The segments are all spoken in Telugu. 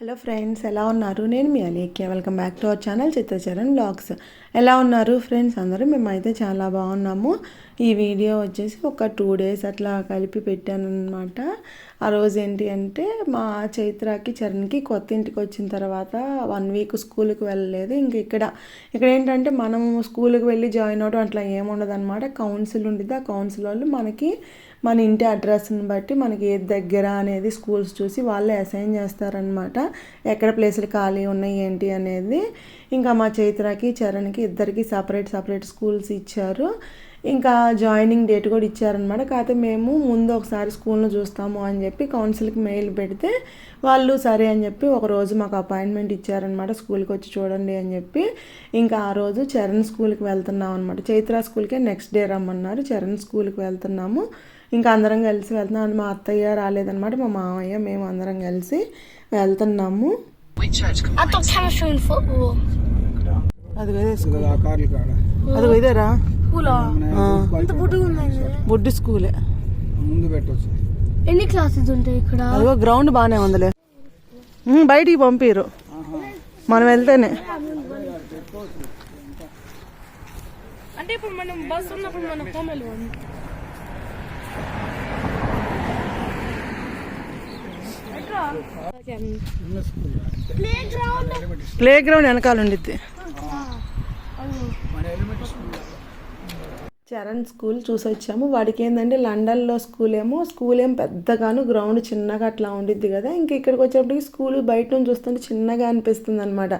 హలో ఫ్రెండ్స్ ఎలా ఉన్నారు? నేను మీ Alekhya. Welcome back to our channel Chitracharan vlogs. ఎలా ఉన్నారు ఫ్రెండ్స్? అందరూ మేమైతే చాలా బాగున్నాము. ఈ వీడియో వచ్చేసి ఒక టూ డేస్ అట్లా కలిపి పెట్టాను అనమాట ఆ రోజు ఏంటి అంటే మా చైత్రకి చరణ్కి కొత్త ఇంటికి వచ్చిన తర్వాత వన్ వీక్ స్కూల్కి వెళ్ళలేదు. ఇంక ఇక్కడ ఇక్కడ ఏంటంటే మనం స్కూల్కి వెళ్ళి జాయిన్ అవడం అట్లా ఏముండదు అనమాట కౌన్సిల్ ఉంటుంది ఆ కౌన్సిల్ వాళ్ళు మనకి మన ఇంటి అడ్రస్ని బట్టి మనకి ఏది దగ్గర అనేది స్కూల్స్ చూసి వాళ్ళే అసైన్ చేస్తారనమాట ఎక్కడ ప్లేసులు ఖాళీ ఉన్నాయి ఏంటి అనేది. ఇంకా మా చైత్రకి చరణ్కి ఇద్దరికి సపరేట్ సపరేట్ స్కూల్స్ ఇచ్చారు. ఇంకా జాయినింగ్ డేట్ కూడా ఇచ్చారనమాట కాకపోతే మేము ముందు ఒకసారి స్కూల్ను చూస్తాము అని చెప్పి కౌన్సిల్కి మెయిల్ పెడితే వాళ్ళు సరే అని చెప్పి ఒకరోజు మాకు అపాయింట్మెంట్ ఇచ్చారనమాట స్కూల్కి వచ్చి చూడండి అని చెప్పి. ఇంకా ఆ రోజు చరణ్ స్కూల్కి వెళ్తున్నాం అనమాట చైత్ర స్కూల్కే నెక్స్ట్ డే రమ్మన్నారు. చరణ్ స్కూల్కి వెళ్తున్నాము. ఇంకా అందరం కలిసి వెళ్తున్నాం. మా అత్తయ్య రాలేదనమాట మా మామయ్య మేము అందరం కలిసి వెళ్తున్నాము. అది అది బుడ్డి స్కూలే. ముందు ఎన్ని క్లాసెస్ ఉంటాయి ఇక్కడ? అదిగో గ్రౌండ్ బాగానే ఉందిలే. బయటికి పంపిరు. మనం వెళ్తేనే. అంటే ఇప్పుడు మనం బస్ ఉన్నప్పుడు మనం హోమ్ వెళ్ళిపోవాలి ప్లే గ్రౌండ్ ప్లే గ్రౌండ్ వెనకాల ఉండిద్ది. చరణ్ స్కూల్ చూసి వచ్చాము వాడికి ఏంటంటే లండన్లో స్కూల్ ఏమో స్కూల్ ఏం పెద్దగాను గ్రౌండ్ చిన్నగా అట్లా ఉండిద్ది కదా. ఇంక ఇక్కడికి వచ్చేప్పటికి స్కూల్ బయట నుంచి చూస్తుంటే చిన్నగా అనిపిస్తుంది అనమాట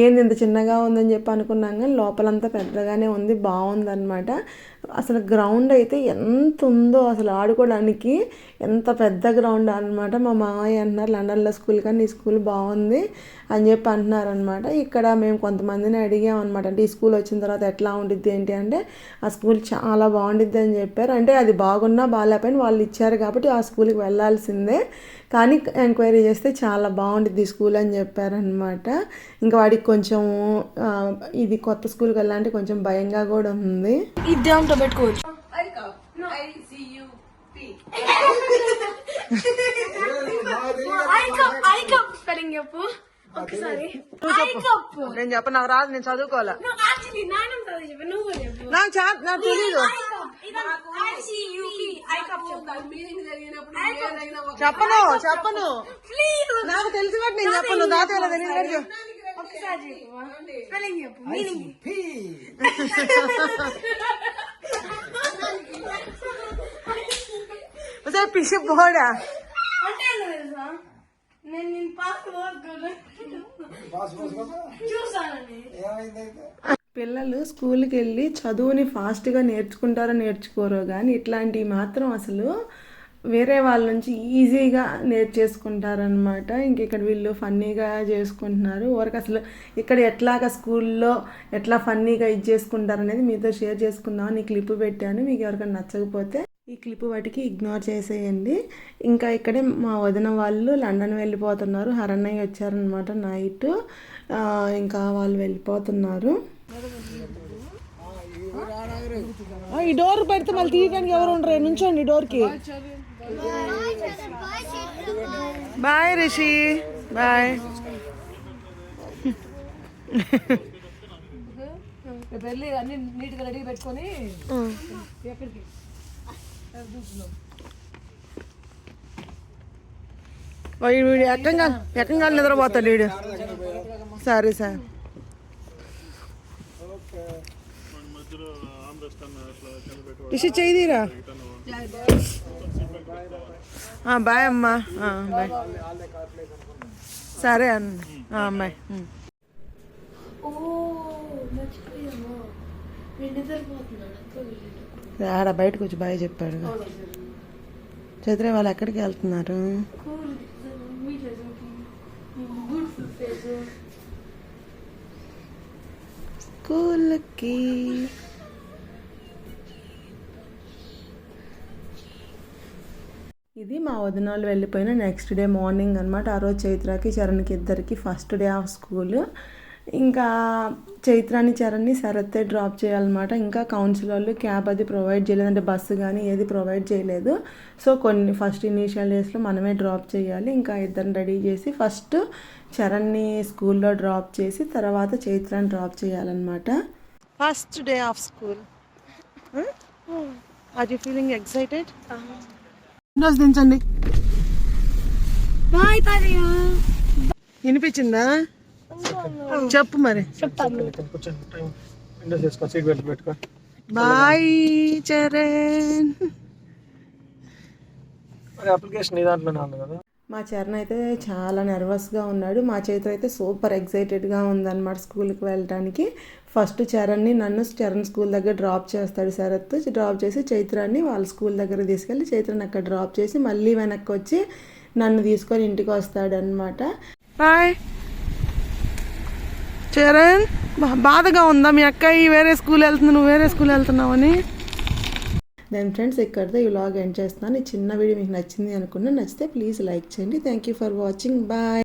ఏంది ఇంత చిన్నగా ఉందని చెప్పి అనుకున్నాం కానీ లోపలంతా పెద్దగానే ఉంది బాగుందన్నమాట. అసలు గ్రౌండ్ అయితే ఎంత ఉందో అసలు ఆడుకోవడానికి ఎంత పెద్ద గ్రౌండ్ అనమాట మా మామయ్య అంటున్నారు లండన్లో స్కూల్ కానీ ఈ స్కూల్ బాగుంది అని చెప్పి అంటున్నారు అనమాట ఇక్కడ మేము కొంతమందిని అడిగాం అనమాట అంటే ఈ స్కూల్ వచ్చిన తర్వాత ఎట్లా ఉండిద్ది ఏంటి? అంటే ఆ స్కూల్ చాలా బాగుండిద్ది అని చెప్పారు. అంటే అది బాగున్నా బాగాలేకపోయినా వాళ్ళు ఇచ్చారు కాబట్టి ఆ స్కూల్కి వెళ్ళాల్సిందే. కానీ ఎంక్వైరీ చేస్తే చాలా బాగుండిద్ది ఈ స్కూల్ అని చెప్పారనమాట ఇంకా వాడికి కొంచెం ఇది కొత్త స్కూల్కి వెళ్ళాలంటే కొంచెం భయంగా కూడా ఉంది. దాంట్లో పెట్టుకోవచ్చు. నేను చెప్ప నాకు రాదు నేను చదువుకోవాలా? నాకు చా నాకు తెలీదు. చెప్పను చెప్పను. ప్లీజ్ నాకు తెలిసి బట్టి నేను చెప్పను. దాతేలా తెలియదు బట్టి చెప్పు. ఒకసారి చెప్పు స్పెల్లింగ్ చెప్పు మీనింగ్ ఒకసారి పిసి పోడా అంటే ఏంటో తెలుసా? నేను నేను పాస్ పాస్ చూసానని ఏమైందైతే? పిల్లలు స్కూల్కి వెళ్ళి చదువుని ఫాస్ట్గా నేర్చుకుంటారో నేర్చుకోరో కానీ ఇట్లాంటివి మాత్రం అసలు వేరే వాళ్ళ నుంచి ఈజీగా నేర్చేసుకుంటారనమాట ఇంక ఇక్కడ వీళ్ళు ఫన్నీగా చేసుకుంటున్నారు. వరకు అసలు ఇక్కడ ఎట్లాగా స్కూల్లో ఎట్లా ఫన్నీగా ఇది చేసుకుంటారు అనేది మీతో షేర్ చేసుకుందామని ఈ క్లిప్ పెట్టాను. మీకు ఎవరికైనా నచ్చకపోతే ఈ క్లిప్ వాటికి ఇగ్నోర్ చేసేయండి. ఇంకా ఇక్కడే మా వదిన వాళ్ళు లండన్ వెళ్ళిపోతున్నారు. హరన్నయ్య వచ్చారనమాట నైట్. ఇంకా వాళ్ళు వెళ్ళిపోతున్నారు. ఈ డోర్ పెడితే మళ్ళీ తీయడానికి ఎవరు ఉండరు. నుంచోండి డోర్కి. బాయ్ రిషి. బాయ్. వెళ్ళి అన్ని నీట్గా రెడీ పెట్టుకొని ఎక్కడికి? వీడు ఎక్కంగా ఎక్కంగా నిద్రపోతాడు వీడు. సరే సార్. రిషి చేయిరా బాయ్ అమ్మా. బాయ్. సరే అన్న బాయ్. ఆడ బయటకు వచ్చి బాయ్ చెప్పాడు. చైత్ర వాళ్ళు ఎక్కడికి వెళ్తున్నారు? స్కూల్కి. ఇది మా వదిన వాళ్ళు వెళ్ళిపోయిన నెక్స్ట్ డే మార్నింగ్ అనమాట ఆ రోజు చైత్రకి చరణ్కి ఇద్దరికి ఫస్ట్ డే ఆఫ్ స్కూల్ ఇంకా చైత్రాన్ని చరణ్ని శరత్తే డ్రాప్ చేయాలన్నమాట. ఇంకా కౌన్సిల్ వాళ్ళు క్యాబ్ అది ప్రొవైడ్ చేయలేదు. అంటే బస్సు కానీ ఏది ప్రొవైడ్ చేయలేదు. సో కొన్ని ఫస్ట్ ఇనీషియల్ డేస్లో మనమే డ్రాప్ చేయాలి. ఇంకా ఇద్దరిని రెడీ చేసి ఫస్ట్ చరణ్ని స్కూల్లో డ్రాప్ చేసి తర్వాత చైత్రాన్ని డ్రాప్ చేయాలన్నమాట. First day of school are you feeling excited రోజు దించండి. వినిపించిందా? చెప్పు మరి. Windows bye Charan. అప్లికేషన్ నీ దాంట్లోనే ఉంది కదా. మా చరణ్ అయితే చాలా నర్వస్గా ఉన్నాడు. మా చేతులు అయితే సూపర్ ఎక్సైటెడ్గా ఉందన్నమాట స్కూల్కి వెళ్ళడానికి ఫస్ట్ చరణ్ని నన్ను చరణ్ స్కూల్ దగ్గర డ్రాప్ చేస్తాడు శరత్. డ్రాప్ చేసి చైత్రాన్ని వాళ్ళ స్కూల్ దగ్గర తీసుకెళ్ళి చైత్రాన్ని అక్కడ డ్రాప్ చేసి మళ్ళీ వెనక్కి వచ్చి నన్ను తీసుకొని ఇంటికి వస్తాడనమాట హాయ్ చరణ్ బా- బాధగా ఉందా మీ అక్కయ్య వేరే స్కూల్ వెళ్తుంది నువ్వు వేరే స్కూల్ వెళ్తున్నావని? దెన్ ఫ్రెండ్స్ ఇక్కడితో ఈ వ్లాగ్ ఎండ్ చేస్తాను ఈ చిన్న వీడియో మీకు నచ్చింది అనుకున్నా నచ్చితే ప్లీజ్ లైక్ చేయండి. Thank you for watching bye